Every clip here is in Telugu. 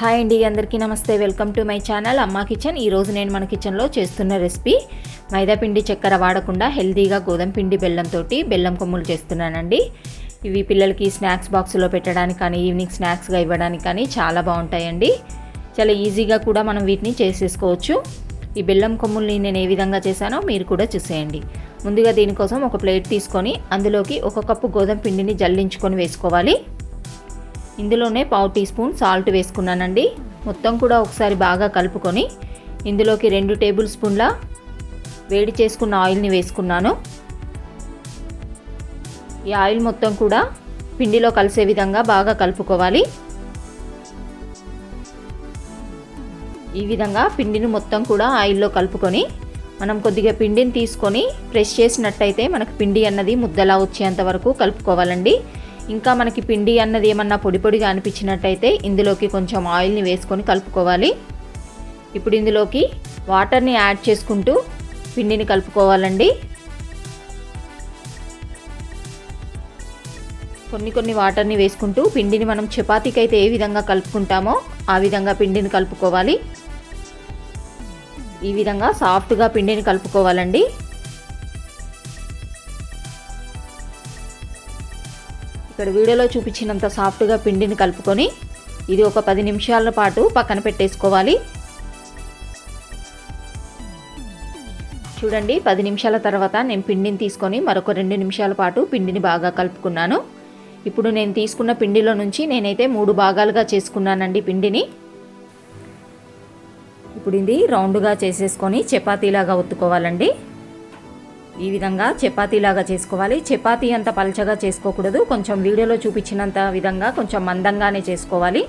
హాయ్ అండి అందరికీ నమస్తే. వెల్కమ్ టు మై ఛానల్ అమ్మా కిచెన్. ఈరోజు నేను మన కిచెన్లో చేస్తున్న రెసిపీ మైదాపిండి చక్కెర వాడకుండా హెల్తీగా గోధుమ పిండి బెల్లంతో బెల్లం కొమ్ములు చేస్తున్నానండి. ఇవి పిల్లలకి స్నాక్స్ బాక్స్లో పెట్టడానికి కానీ ఈవినింగ్ స్నాక్స్గా ఇవ్వడానికి కానీ చాలా బాగుంటాయండి. చాలా ఈజీగా కూడా మనం వీటిని చేసేసుకోవచ్చు. ఈ బెల్లం కొమ్ముల్ని నేను ఏ విధంగా చేశానో మీరు కూడా చూసేయండి. ముందుగా దీనికోసం ఒక ప్లేట్ తీసుకొని అందులోకి ఒక కప్పు గోధుమ పిండిని జల్లించుకొని వేసుకోవాలి. ఇందులోనే పావు టీ స్పూన్ సాల్ట్ వేసుకున్నానండి. మొత్తం కూడా ఒకసారి బాగా కలుపుకొని ఇందులోకి రెండు టేబుల్ స్పూన్ల వేడి చేసుకున్న ఆయిల్ని వేసుకున్నాను. ఈ ఆయిల్ మొత్తం కూడా పిండిలో కలిసే విధంగా బాగా కలుపుకోవాలి. ఈ విధంగా పిండిని మొత్తం కూడా ఆయిల్లో కలుపుకొని మనం కొద్దిగా పిండిని తీసుకొని ప్రెస్ చేసినట్టయితే మనకు పిండి అన్నది ముద్దలా వచ్చేంత వరకు కలుపుకోవాలండి. ఇంకా మనకి పిండి అన్నది ఏమన్నా పొడి పొడిగా అనిపించినట్టయితే ఇందులోకి కొంచెం ఆయిల్ని వేసుకొని కలుపుకోవాలి. ఇప్పుడు ఇందులోకి వాటర్ని యాడ్ చేసుకుంటూ పిండిని కలుపుకోవాలండి. కొన్ని కొన్ని వాటర్ని వేసుకుంటూ పిండిని మనం చపాతీకి అయితే ఏ విధంగా కలుపుకుంటామో ఆ విధంగా పిండిని కలుపుకోవాలి. ఈ విధంగా సాఫ్ట్గా పిండిని కలుపుకోవాలండి. ఇక్కడ వీడియోలో చూపించినంత సాఫ్ట్గా పిండిని కలుపుకొని ఇది ఒక పది నిమిషాల పాటు పక్కన పెట్టేసుకోవాలి. చూడండి పది నిమిషాల తర్వాత నేను పిండిని తీసుకొని మరొక రెండు నిమిషాల పాటు పిండిని బాగా కలుపుకున్నాను. ఇప్పుడు నేను తీసుకున్న పిండిలో నుంచి నేనైతే మూడు భాగాలుగా చేసుకున్నానండి పిండిని. ఇప్పుడు ఇది రౌండ్గా చేసేసుకొని చపాతీలాగా ఒత్తుకోవాలండి. ఈ విధంగా చపాతీలాగా చేసుకోవాలి. చపాతీ అంత పలచగా చేసుకోకూడదు. కొంచెం వీడియోలో చూపించినంత విధంగా కొంచెం మందంగానే చేసుకోవాలి.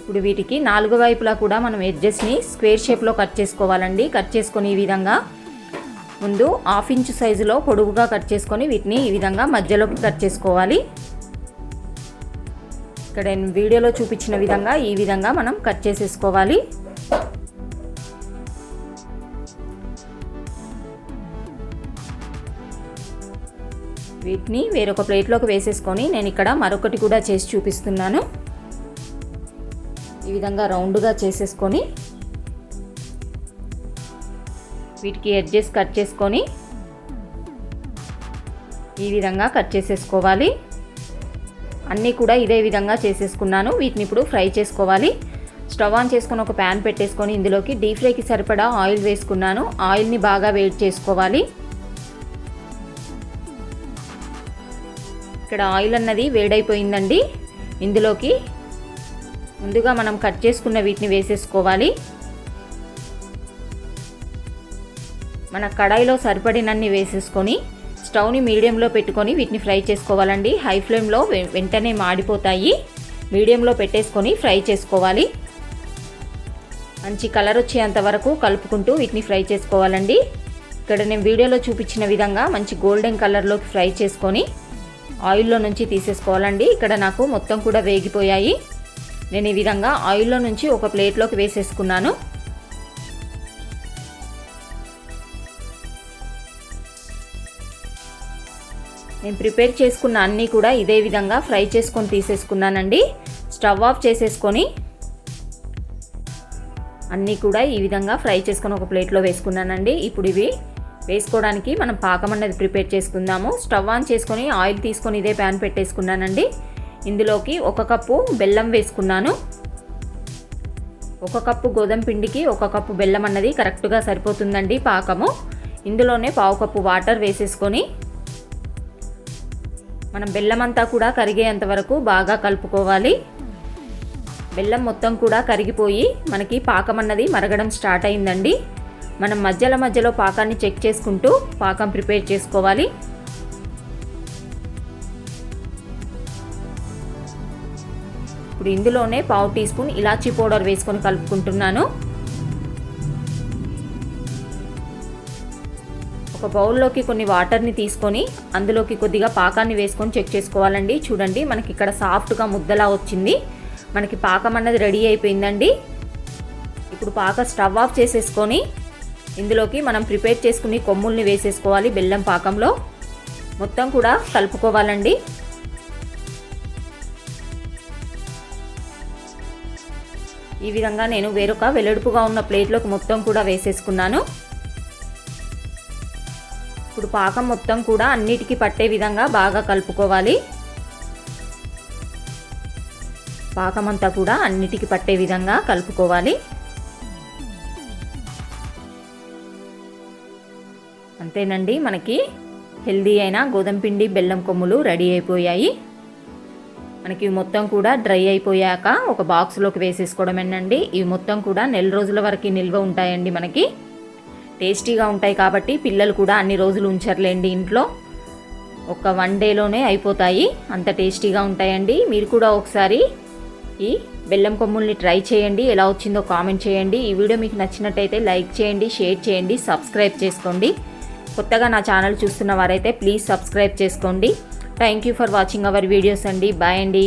ఇప్పుడు వీటికి నాలుగు వైపులా కూడా మనం ఎడ్జెస్ని స్క్వేర్ షేప్లో కట్ చేసుకోవాలండి. కట్ చేసుకొని ఈ విధంగా ముందు హాఫ్ ఇంచ్ సైజులో పొడుగుగా కట్ చేసుకొని వీటిని ఈ విధంగా మధ్యలోకి కట్ చేసుకోవాలి. ఇక్కడ వీడియోలో చూపించిన విధంగా ఈ విధంగా మనం కట్ చేసేసుకోవాలి. వీటిని వేరొక ప్లేట్లోకి వేసేసుకొని నేను ఇక్కడ మరొకటి కూడా చేసి చూపిస్తున్నాను. ఈ విధంగా రౌండ్గా చేసేసుకొని వీటికి ఎడ్జెస్ కట్ చేసుకొని ఈ విధంగా కట్ చేసేసుకోవాలి. అన్నీ కూడా ఇదే విధంగా చేసేసుకున్నాను. వీటిని ఇప్పుడు ఫ్రై చేసుకోవాలి. స్టవ్ ఆన్ చేసుకొని ఒక ప్యాన్ పెట్టేసుకొని ఇందులోకి డీప్ ఫ్రైకి సరిపడా ఆయిల్ వేసుకున్నాను. ఆయిల్ని బాగా వేడి చేసుకోవాలి. ఇక్కడ ఆయిల్ అన్నది వేడైపోయిందండి. ఇందులోకి ముందుగా మనం కట్ చేసుకున్న వీటిని వేసేసుకోవాలి. మన కడాయిలో సరిపడినన్ని వేసేసుకొని స్టవ్ని మీడియంలో పెట్టుకొని వీటిని ఫ్రై చేసుకోవాలండి. హై ఫ్లేమ్లో వెంటనే మాడిపోతాయి. మీడియంలో పెట్టేసుకొని ఫ్రై చేసుకోవాలి. మంచి కలర్ వచ్చేంత వరకు కలుపుకుంటూ వీటిని ఫ్రై చేసుకోవాలండి. ఇక్కడ నేను వీడియోలో చూపించిన విధంగా మంచి గోల్డెన్ కలర్లోకి ఫ్రై చేసుకొని ఆయిల్లో నుంచి తీసేసుకోవాలండి. ఇక్కడ నాకు మొత్తం కూడా వేగిపోయాయి. నేను ఈ విధంగా ఆయిల్లో నుంచి ఒక ప్లేట్లోకి వేసేసుకున్నాను. నేను ప్రిపేర్ చేసుకున్న అన్నీ కూడా ఇదే విధంగా ఫ్రై చేసుకొని తీసేసుకున్నానండి. స్టవ్ ఆఫ్ చేసేసుకొని అన్నీ కూడా ఈ విధంగా ఫ్రై చేసుకొని ఒక ప్లేట్లో వేసుకున్నానండి. ఇప్పుడు ఇవి వేసుకోవడానికి మనం పాకం అనేది ప్రిపేర్ చేసుకుందాము. స్టవ్ ఆన్ చేసుకొని ఆయిల్ తీసుకొని ఇదే ప్యాన్ పెట్టేసుకున్నానండి. ఇందులోకి ఒక కప్పు బెల్లం వేసుకున్నాను. ఒక కప్పు గోధుమ పిండికి ఒక కప్పు బెల్లం అన్నది కరెక్ట్గా సరిపోతుందండి పాకము. ఇందులోనే పావు కప్పు వాటర్ వేసేసుకొని మనం బెల్లం అంతా కూడా కరిగేంత వరకు బాగా కలుపుకోవాలి. బెల్లం మొత్తం కూడా కరిగిపోయి మనకి పాకం అన్నది మరగడం స్టార్ట్ అయిందండి. మనం మధ్యలో మధ్యలో పాకాన్ని చెక్ చేసుకుంటూ పాకం ప్రిపేర్ చేసుకోవాలి. ఇప్పుడు ఇందులోనే పావు టీ స్పూన్ ఇలాచీ పౌడర్ వేసుకొని కలుపుకుంటున్నాను. ఒక బౌల్లోకి కొన్ని వాటర్ని తీసుకొని అందులోకి కొద్దిగా పాకాన్ని వేసుకొని చెక్ చేసుకోవాలండి. చూడండి మనకి ఇక్కడ సాఫ్ట్గా ముద్దలా వచ్చింది. మనకి పాకం అన్నది రెడీ అయిపోయిందండి. ఇప్పుడు పాక స్టవ్ ఆఫ్ చేసేసుకొని ఇందులోకి మనం ప్రిపేర్ చేసుకుని కొమ్ముల్ని వేసేసుకోవాలి బెల్లం పాకంలో. మొత్తం కూడా కలుపుకోవాలండి. ఈ విధంగా నేను వేరొక వెలుడుపుగా ఉన్న ప్లేట్లోకి మొత్తం కూడా వేసేసుకున్నాను. ఇప్పుడు పాకం మొత్తం కూడా అన్నిటికీ పట్టే విధంగా బాగా కలుపుకోవాలి. పాకం అంతా కూడా అన్నిటికీ పట్టే విధంగా కలుపుకోవాలి. అంతేనండి మనకి హెల్దీ అయిన గోధుమ పిండి బెల్లం కొమ్ములు రెడీ అయిపోయాయి. మనకి ఇవి మొత్తం కూడా డ్రై అయిపోయాక ఒక బాక్స్లోకి వేసేసుకోవడమేనండి. ఇవి మొత్తం కూడా నెల రోజుల వరకు నిల్వ ఉంటాయండి మనకి. టేస్టీగా ఉంటాయి కాబట్టి పిల్లలు కూడా అన్ని రోజులు ఉంచర్లేండి ఇంట్లో. ఒక వన్ డేలోనే అయిపోతాయి అంత టేస్టీగా ఉంటాయండి. మీరు కూడా ఒకసారి ఈ బెల్లం కొమ్ముల్ని ట్రై చేయండి ఎలా వచ్చిందో కామెంట్ చేయండి. ఈ వీడియో మీకు నచ్చినట్టయితే లైక్ చేయండి షేర్ చేయండి సబ్స్క్రైబ్ చేసుకోండి. కొత్తగా నా ఛానల్ చూస్తున్న వారైతే ప్లీజ్ సబ్స్క్రైబ్ చేసుకోండి. Thank you for watching our videos అండి. బాయ్ అండి.